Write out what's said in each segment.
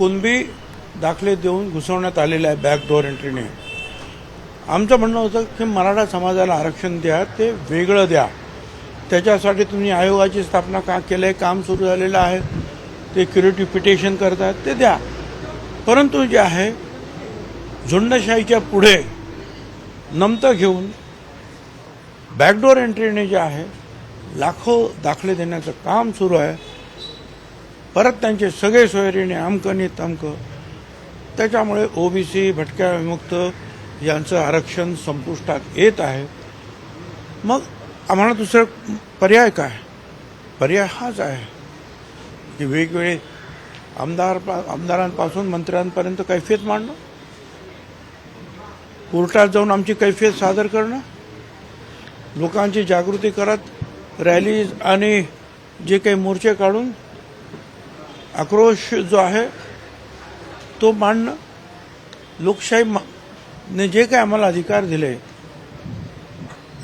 कुणबी दाखले देऊन घुसवण्यात आलेले आहे बॅकडोअर एंट्रीने आमचं म्हणणं होतं की मराठा समाजाला आरक्षण द्या ते वेगळं द्या. त्याच्यासाठी तुम्ही आयोगाची स्थापना का केलं आहे काम सुरू झालेलं आहे ते क्युरेटिव्ह पिटिशन करतात ते द्या. परंतु जे आहे झुंडशाहीच्या पुढे नमतं घेऊन बॅकडोअर एंट्रीने जे आहे लाखो दाखले देण्याचं काम सुरू आहे. परत त्यांचे सगळे सोयरीने अमकं तमक. त्याच्यामुळे ओबीसी भटक्या विमुक्त यांचं आरक्षण संपुष्टात येत आहे. मग आम्हाला दुसरं पर्याय काय? पर्याय हाच आहे. की वेगवेगळे आमदार आमदारांपासून मंत्र्यांपर्यंत कैफियत मांडणं. कोर्टात जाऊन आमची कैफियत सादर करणं. लोकांची जागृती करत रॅलीज आणि जे काही मोर्चे काढून आक्रोश जो आहे तो मांडणं. लोकशाही मा- ने जे काही आम्हाला अधिकार दिले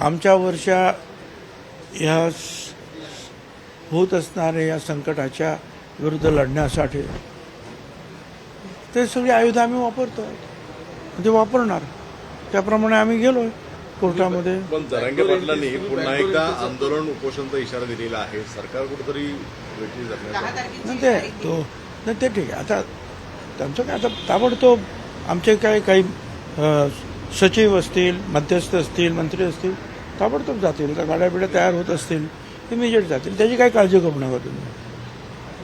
आमच्यावरच्या या होत असणाऱ्या या संकटाच्या विरुद्ध लढण्यासाठी ते सगळी आयुध आम्ही वापरतो ते वापरणार. त्याप्रमाणे आम्ही गेलोय कोर्टामध्ये. पण जरांगे पाटलांनी पुन्हा एकदा आंदोलन उपोषणचा इशारा दिलेला आहे. सरकार कुठेतरी ते तो नाही ते ठीक आहे. आता त्यांचं काय आता ताबडतोब आमचे काय काही सचिव असतील मध्यस्थ असतील मंत्री असतील ताबडतोब जातील. त्या गाड्या बिड्या तयार होत असतील इमिजिएट जातील. त्याची काय काळजी करू नका तुम्ही.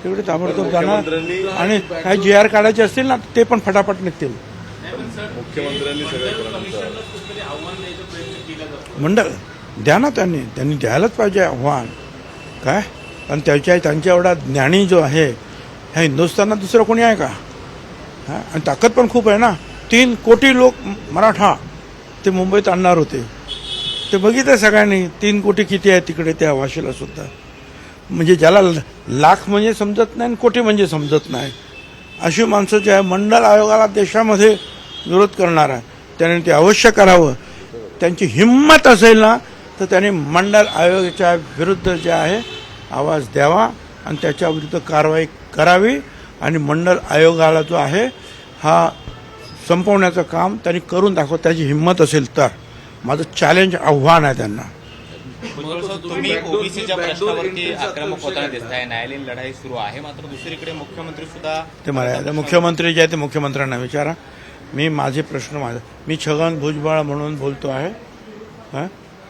तेवढे ताबडतोब जाणार. आणि काही जी आर काढायचे असतील ना ते पण फटाफट निघतील. मुख्यमंत्र्यांनी मंडळ द्या ना त्यांनी. त्यांनी द्यायलाच पाहिजे आव्हान. काय? पण त्याच्या त्यांच्या एवढा ज्ञानी जो आहे ह्या हिंदुस्थानात दुसरं कोणी आहे का? हां? आणि ताकद पण खूप आहे ना. तीन कोटी लोक मराठा ते मुंबईत आणणार होते. ते बघितलं सगळ्यांनी तीन कोटी किती आहे तिकडे त्या वाशीला सुद्धा. म्हणजे ज्याला लाख म्हणजे समजत नाही आणि कोटी म्हणजे समजत नाही. अशी माणसं जे आहे मंडल आयोगाला देशामध्ये विरोध करणार आहे. त्याने ते अवश्य करावं. त्यांची हिंमत असेल ना तर त्यांनी मंडल आयोगाच्या विरुद्ध जे आहे आवाज द्यावा आणि त्याच्या विरुद्ध कारवाई करावी आणि मंडल आयोगाला जो आहे हा संपवण्याचं काम त्यांनी करून दाखव त्याची हिंमत असेल तर. माझं चॅलेंज आव्हान आहे त्यांना. तुम्ही ओबीसीच्या प्रश्नावरती आक्रमक होताना दिसताय न्यायालयीन लढाई सुरू आहे मात्र दुसरीकडे मुख्यमंत्री सुद्धा ते मला मुख्यमंत्री जे आहे ते मुख्यमंत्र्यांना विचारा. मी माझे प्रश्न माझे मी छगन भुजबळ म्हणून बोलतो आहे. हा?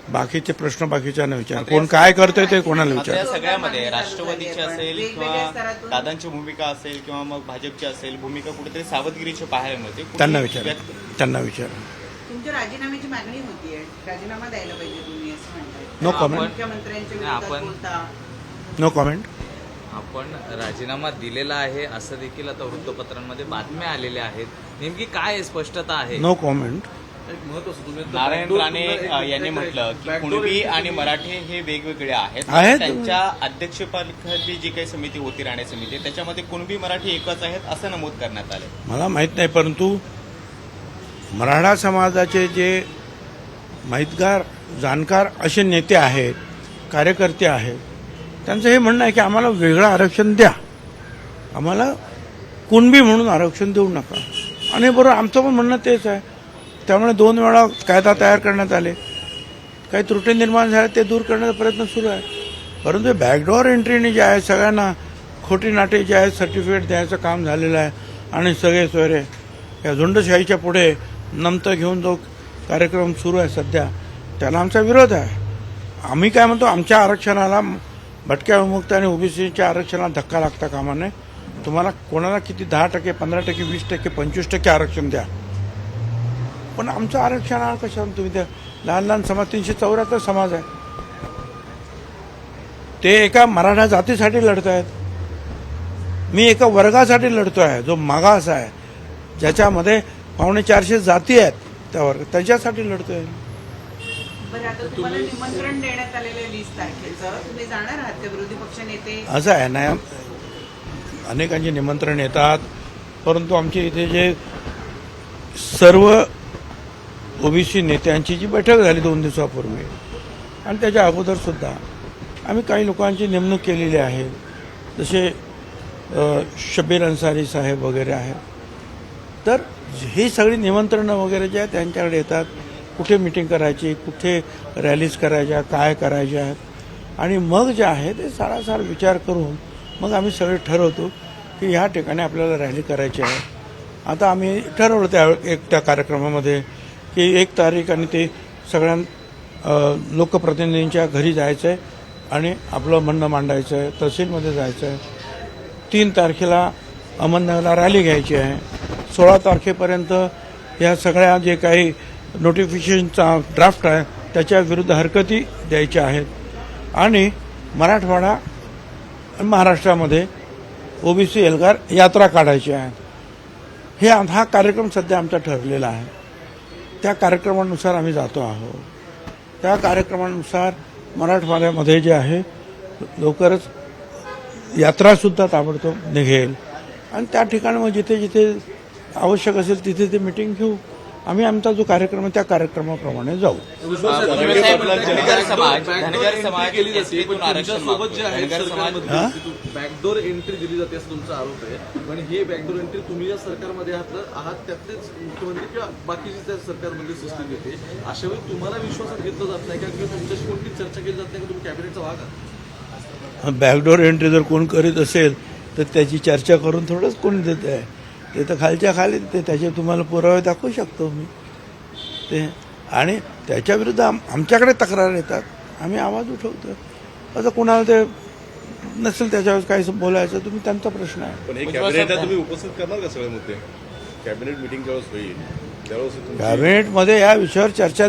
बाकीचे प्रश्न बाकीच्यांना विचारा. कोण काय करतोय ते कोणाला विचारा. सगळ्यामध्ये राष्ट्रवादीची असेल किंवा दादांची भूमिका असेल किंवा मग भाजपची असेल भूमिका कुठेतरी सावधगिरीची पाहायला मिळते. त्यांना विचारा. त्यांना विचारा. तुमच्या राजीनाम्याची मागणी होतीये राजीनामा द्यायला पाहिजे तुम्ही असं म्हणताय. नो कॉमेंट आपण- बोलता. नो कॉमेंट आपण राजीनामा दिलेला आहे असं देखील आता वृत्तपत्रांमध्ये बातम्या आलेल्या आहेत. नेमकी काय स्पष्टता आहे. नो कॉमेंट नारायण राणे यांनी म्हटलं की कुणबी आणि मराठे हे वेगवेगळे आहेत. आहेत. त्यांच्या अध्यक्षपदाखाली जी काही समिती होती राणे समिती त्याच्यामध्ये कुणबी मराठी एकच आहेत असं नमूद करण्यात आलं मला माहीत नाही परंतु मराठा समाजाचे जे माहितगार जाणकार असे नेते आहेत कार्यकर्ते आहेत त्यांचं हे म्हणणं आहे की आम्हाला वेगळं आरक्षण द्या. आम्हाला कुणबी म्हणून आरक्षण देऊ नका. आणि बरोबर आमचं पण म्हणणं तेच आहे. त्यामुळे दोन वेळा कायदा तयार करण्यात आले. काही त्रुटी निर्माण झाल्या ते दूर करण्याचा प्रयत्न सुरू आहे. परंतु बॅकडोअर एंट्रीने जे आहे सगळ्यांना खोटी नाटे जे आहे सर्टिफिकेट द्यायचं काम झालेलं आहे. आणि सगळे सोयरे या झुंडशाहीच्या पुढे नमतं घेऊन जो कार्यक्रम सुरू आहे सध्या त्याला आमचा विरोध आहे. आम्ही काय म्हणतो आमच्या आरक्षणाला भटक्या विमुक्त आणि ओबीसीच्या आरक्षणाला धक्का लागता कामा नये. तुम्हाला कोणाला किती दहा टक्के पंधरा टक्के वीस टक्के पंचवीस टक्के आरक्षण द्या. पण आमचं आरक्षण आहे कशाला तुम्ही द्या लहान लहान समाज तीनशे चौऱ्याहत्तर समाज आहे. ते एका मराठा जातीसाठी लढत आहेत मी एका वर्गासाठी लढतो आहे जो मागास आहे. ज्याच्यामध्ये पावणे चारशे जाती आहेत त्या वर्ग त्याच्यासाठी लढतोय. बरं आता तुम्हाला निमंत्रण देण्यात आलेलं वीस तारखेचं. तुम्ही जाणार आहात ते विरोधी पक्ष नेते? असं आहे ना अनेकांचे निमंत्रण येतात. परंतु आमच्या इथे जे सर्व ओबीसी नेत्यांची जी बैठक झाली दोन दिवसापूर्वी आणि त्याच्या अगोदरसुद्धा आम्ही काही लोकांची नेमणूक केलेली आहे. जसे शब्बीर शबीर अन्सारी साहेब वगैरे आहेत. तर ही सगळी निमंत्रणं वगैरे जे आहेत त्यांच्याकडे येतात. कुठे मिटिंग करायची कुठे रॅलीज करायच्या काय करायच्या आहेत. आणि मग जे आहे ते सारासार विचार करून मग आम्ही सगळे ठरवतो की ह्या ठिकाणी आपल्याला रॅली करायची आहे. आता आम्ही ठरवलं त्या एक त्या कार्यक्रमामध्ये की एक तारीख आणि ते सगळ्या लोकप्रतिनिधींच्या घरी जायचं आहे आणि आपलं म्हणणं मांडायचं आहे तहसीलमध्ये जायचं आहे तीन तारखेला अहमदनगरला रॅली घ्यायची आहे. सोळा तारखेपर्यंत या सगळ्या जे काही नोटिफिकेशनचा ड्राफ्ट आहे त्याच्या विरुद्ध हरकती द्यायच्या आहेत. आणि मराठवाडा महाराष्ट्रामध्ये ओबीसी एल्गार यात्रा काढायची आहे. हे आम- हा कार्यक्रम सध्या आमचा ठरलेला आहे. त्या कार्यक्रमानुसार आम्ही जातो आहोत. त्या कार्यक्रमानुसार मराठवाड्यामध्ये जे आहे लवकरच यात्रासुद्धा ताबडतोब निघेल. आणि त्या ठिकाणी मग जिथे जिथे आवश्यक असेल तिथे ते मिटिंग घेऊ. आम्ही आमचा जो कार्यक्रम आहे त्या कार्यक्रमाप्रमाणे जाऊ. केली पण बॅकडोर एंट्री दिली जाते असं तुमचा आरोप आहे पण हे बॅकडोर एंट्री तुम्ही या सरकारमध्ये आहात आहात त्यातलेच मुख्यमंत्री किंवा बाकीची त्या सरकारमध्ये सिस्टीम येते अशा वेळी तुम्हाला विश्वासात घेतलं जात नाही का किंवा तुमच्याशी कोणती चर्चा केली जात नाही का तुम्ही कॅबिनेटचा भाग आहात बॅकडोर एंट्री जर कोण करीत असेल तर त्याची चर्चा करून थोडंच कोण देत आहे. ते तर खालच्या खाली ते त्याचे तुम्हाला पुरावे दाखवू शकतो मी. ते आणि त्याच्याविरुद्ध आम आमच्याकडे तक्रार येतात. आम्ही आवाज उठवतो आता कुणाला ते नसेल त्याच्यावर काही बोलायचं तुम्ही त्यांचा प्रश्न आहे. पण हे कॅबिनेटला साहेब- तुम्ही उपस्थित करणार का सगळे मुद्दे? कॅबिनेट मिटिंग ज्यावेळेस होईल त्यावेळेस तुम्ही कॅबिनेटमध्ये या विषयावर चर्चा